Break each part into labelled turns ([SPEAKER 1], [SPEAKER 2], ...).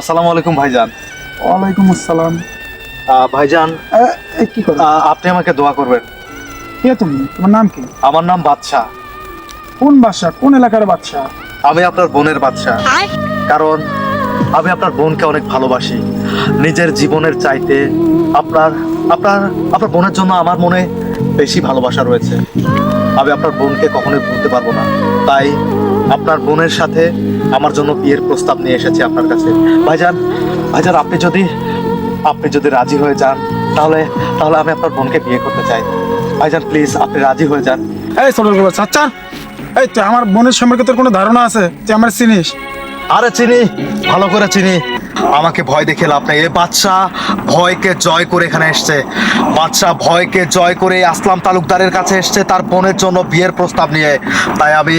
[SPEAKER 1] আসসালামু আলাইকুম ভাইজান।
[SPEAKER 2] ওয়ালাইকুম আসসালাম।
[SPEAKER 1] ভাইজান
[SPEAKER 2] কি করো
[SPEAKER 1] আপনি আমাকে দোয়া করবেন।
[SPEAKER 2] কে তুমি? তোমার নাম কি?
[SPEAKER 1] আমার নাম বাদশাহ
[SPEAKER 2] কোন বাসা কোন এলাকার বাচ্চা
[SPEAKER 1] আমি আপনার বোনের বাদশাহ কারণ আমি আপনার বোনকে অনেক ভালোবাসি। নিজের জীবনের চাইতে আপনার আপনার আপনার বোনের জন্য আমার মনে বেশি ভালোবাসা রয়েছে। আমি আপনার বোনকে কখনোই ভুলতে পারব না। তাই আপনার বোনের সাথে আমার জন্য বিয়ের প্রস্তাব নিয়ে এসেছি আপনার কাছে। ভাইজান ভাইজান আপনি যদি আপনি যদি রাজি হয়ে যান তাহলে তাহলে আমি আপনার বোনকে বিয়ে করতে চাই। ভাইজান প্লিজ আপনি রাজি হয়ে যান।
[SPEAKER 2] এই ছোট আচ্ছা এই তো আমার বোনের সম্পর্কে তোর কোনো ধারণা আছে তুই আমার চিনিস?
[SPEAKER 1] আরে চিনি ভালো করে চিনি। আমাকে ভয় দেখে লাভ নেই। এ বাচ্চা ভয়কে জয় করে এখানে এসছে। বাচ্চা ভয়কে জয় করে আসলাম তালুকদারের কাছে এসছে তার বোনের জন্য বিয়ের প্রস্তাব নিয়ে। তাই আমি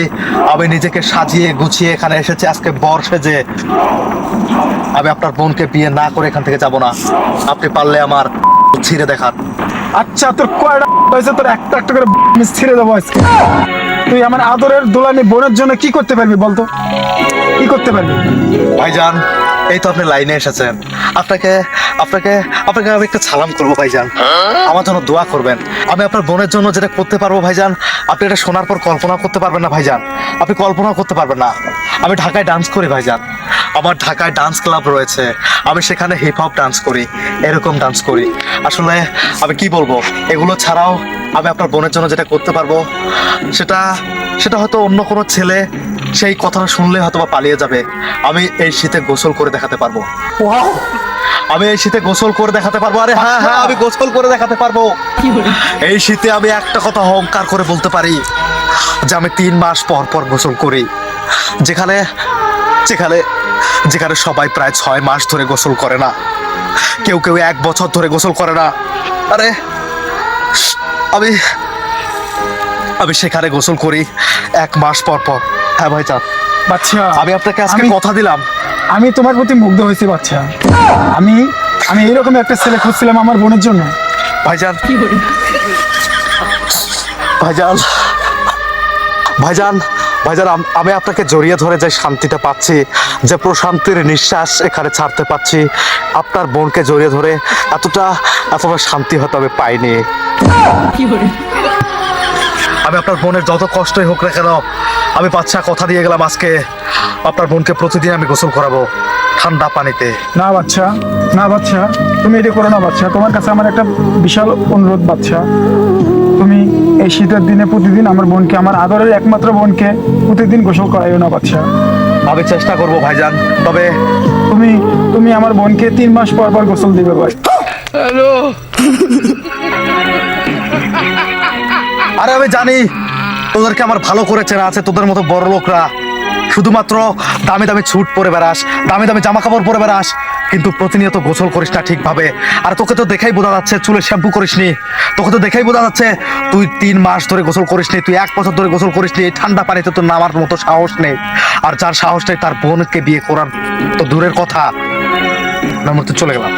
[SPEAKER 1] আমি নিজেকে সাজিয়ে গুছিয়ে এখানে এসেছি। আজকে বর সেজে। আমি আপনার বোনকে বিয়ে না করে এখান থেকে যাব না। আপনি পারলে আমার ছিঁড়ে দেখান।
[SPEAKER 2] আচ্ছা তোর কয়টা হয়েছে? তোর একটা একটা করে ছিঁড়ে দেবো আজকে। তুই আমার আদরের দোলানি বোনের জন্য কি করতে পারবি বলতো? কি করতে পারবি?
[SPEAKER 1] ভাইজান এই তো আপনি লাইনে এসেছেন। আপনাকে আপনাকে আপনাকে আমি একটা সালাম করব ভাইজান। আমার জন্য দোয়া করবেন। আমি আপনার বোনের জন্য যেটা করতে পারব ভাইজান, আপনি এটা শোনার পর কল্পনা করতে পারবেন না ভাইজান। আপনি কল্পনা করতে পারবেন না। আমি ঢাকায় ডান্স করি ভাইজান। আমার ঢাকায় ডান্স ক্লাব রয়েছে। আমি সেখানে হিপ হপ ডান্স করি, এরকম ডান্স করি। আসলে আমি কি বলব, এগুলো ছাড়াও আমি আপনার বোনের জন্য যেটা করতে পারব, সেটা সেটা হয়তো অন্য কোনো ছেলে সেই কথাটা শুনলে হয়তো বা পালিয়ে যাবে। আমি এই শীতে গোসল করে দেখাতে পারব। আমি এই শীতে গোসল করে দেখাতে পারব। আরে হ্যাঁ হ্যাঁ আমি গোসল করে দেখাতে পারব। এই শীতে আমি একটা কথা অহংকার করে বলতে পারি যে আমি তিন মাস পর পর গোসল করি। যেখানে যেখানে যেখানে সবাই প্রায় ছয় মাস ধরে গোসল করে না। কেউ কেউ এক বছর ধরে গোসল করে না। আরে আমি আমি সেখানে গোসল করি এক মাস পর পর। হ্যাঁ ভাই চাঁদ
[SPEAKER 2] বাচ্চা
[SPEAKER 1] আমি আপনাকে আজকে কথা দিলাম।
[SPEAKER 2] আমি তোমার প্রতি মুগ্ধ হয়েছি বাচ্চা আমি আমি এইরকম একটা ছেলে খুঁজছিলাম আমার বোনের জন্য।
[SPEAKER 1] ভাইজান ভাইজান ভাইজান ভাইজান আমি আপনাকে জড়িয়ে ধরে যে শান্তিটা পাচ্ছি যে প্রশান্তির নিঃশ্বাস এখানে ছাড়তে পাচ্ছি আপনার বোনকে জড়িয়ে ধরে এতটা এতটা শান্তি হয়তো আমি পাইনি। আমি আপনার বোনের যত কষ্টই হোক না কেন আমি বাচ্চা কথা দিয়ে গেলাম আজকে। আপনার বোনকে প্রতিদিন আমি গোসল করাবো ঠান্ডা পানিতে।
[SPEAKER 2] না বাচ্চা না বাচ্চা তুমি এটা করো না বাচ্চা। তোমার কাছে আমার একটা বিশাল অনুরোধ বাচ্চা। তুমি এই শীতের দিনে প্রতিদিন আমার বোনকে আমার আদরের একমাত্র বোনকে প্রতিদিন গোসল করাইও না বাচ্চা।
[SPEAKER 1] আমি চেষ্টা করব ভাইজান তবে
[SPEAKER 2] তুমি তুমি আমার বোনকে তিন মাস পর পর গোসল দিবে ভাই।
[SPEAKER 1] আরে আমি জানি তোদেরকে আমার ভালো করে চেনা আছে, তোদের মতো বড় লোকরা। শুধুমাত্র দামি দামি ছুট পরে বেড়াস, দামি দামি জামা কাপড় পরে বেড়াস, কিন্তু প্রতিনিয়ত গোসল করিস না ঠিকভাবে। আর তোকে তো দেখেই বোঝা যাচ্ছে, চুলে শ্যাম্পু করিসনি। তোকে তো দেখেই বোঝা যাচ্ছে, তুই তিন মাস ধরে গোসল করিসনি, তুই এক বছর ধরে গোসল করিসনি, এই ঠান্ডা পানিতে তোর নামার মতো সাহস নেই। আর যার সাহস নেই, তার বোনকে বিয়ে করার তো দূরের কথা। তো চলে গেলাম।